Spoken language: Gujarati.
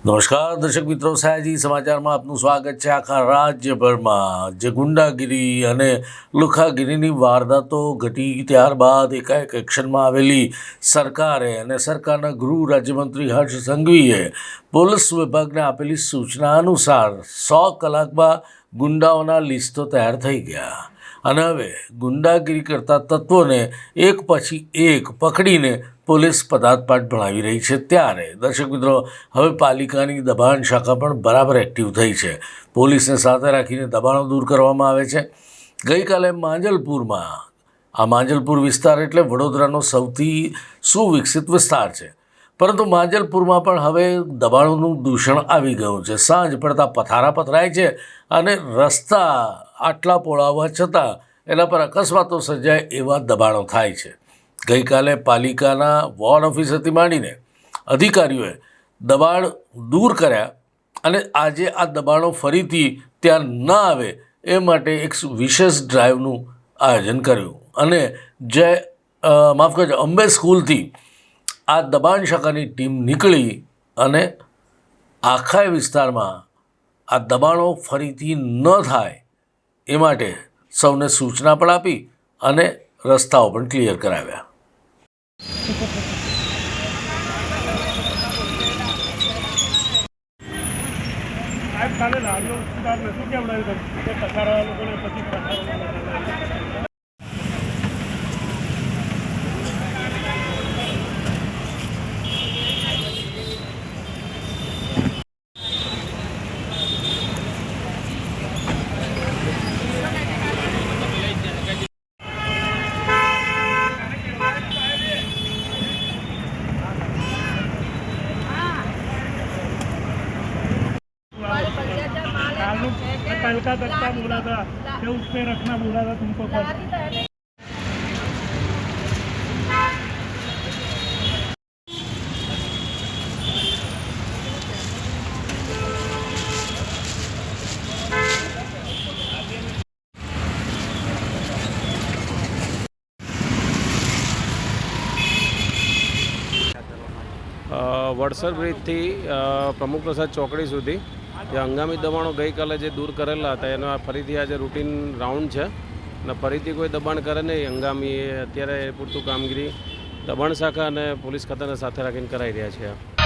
નમસ્કાર, દર્શક મિત્રો, સયાજી સમાચારમાં આપનું સ્વાગત છે આખા રાજ્યભરમાં. જે ગુંડાગીરી અને લુખાગીરીની વારદાતો ઘટી ત્યારબાદ એકાએક એક્શનમાં આવેલી સરકારે અને સરકારના ગૃહ રાજ્યમંત્રી હર્ષ સંઘવીએ પોલીસ વિભાગને આપેલી સૂચના અનુસાર સો કલાકમાં ગુંડાઓના લિસ્ટો તૈયાર થઈ ગયા. અને હવે ગુંડાગીરી કરતા તત્વોને એક પછી એક પકડીને પોલીસ પદાર્થપાઠ ભણાવી રહી છે ત્યારે. દર્શક મિત્રો, હવે પાલિકાની દબાણ શાખા પણ બરાબર એક્ટિવ થઈ છે. પોલીસને સાથે રાખીને દબાણો દૂર કરવામાં આવે છે. ગઈકાલે માંજલપુરમાં, આ માંજલપુર વિસ્તાર એટલે વડોદરાનો સૌથી સુવિકસિત વિસ્તાર છે. પરંતુ માંજલપુરમાં પણ હવે દબાણોનું દૂષણ આવી ગયું છે. સાંજ પડતા પથારા પથરાય છે અને રસ્તા આટલા પોળાવવા છતાં એના પર અકસ્માતો સર્જાય એવા દબાણો થાય છે. ગઈકાલે પાલિકાના વોર્ડ ઓફિસરથી માંડીને અધિકારીઓએ દબાણ દૂર કર્યા અને આજે આ દબાણો ફરીથી ત્યાં ન આવે એ માટે એક વિશેષ ડ્રાઈવનું આયોજન કર્યું. અને જે માફ કરજો, અંબે સ્કૂલથી આ દબાણ શાખાની ટીમ નીકળી અને આખા વિસ્તારમાં આ દબાણો ફરીથી ન થાય એ માટે સૌને સૂચના પણ આપી અને રસ્તાઓ પણ ક્લિયર કરાવ્યા. સાહેબ કાલે હોસ્પિટલ નથી કેવડાવ્યું તમે ટકારા લોકોને પછી कालू कल का दत्ता बोला था कि उस पे रखना बोला था तुमको कल અ, વડસર બ્રિજથી અ, પ્રમુખ પ્રસાદ ચોકડી સુધી જે હંગામી દબાણો ગઈકાલે જે દૂર કરેલા હતા, એનો ફરીથી આજે રૂટીન રાઉન્ડ છે. અને ફરીથી કોઈ દબાણ કરે નહીં, હંગામી અત્યારે પૂરતું કામગીરી દબાણ શાખા અને પોલીસ ખાતાને સાથે રાખીને કરાઈ રહ્યા છે.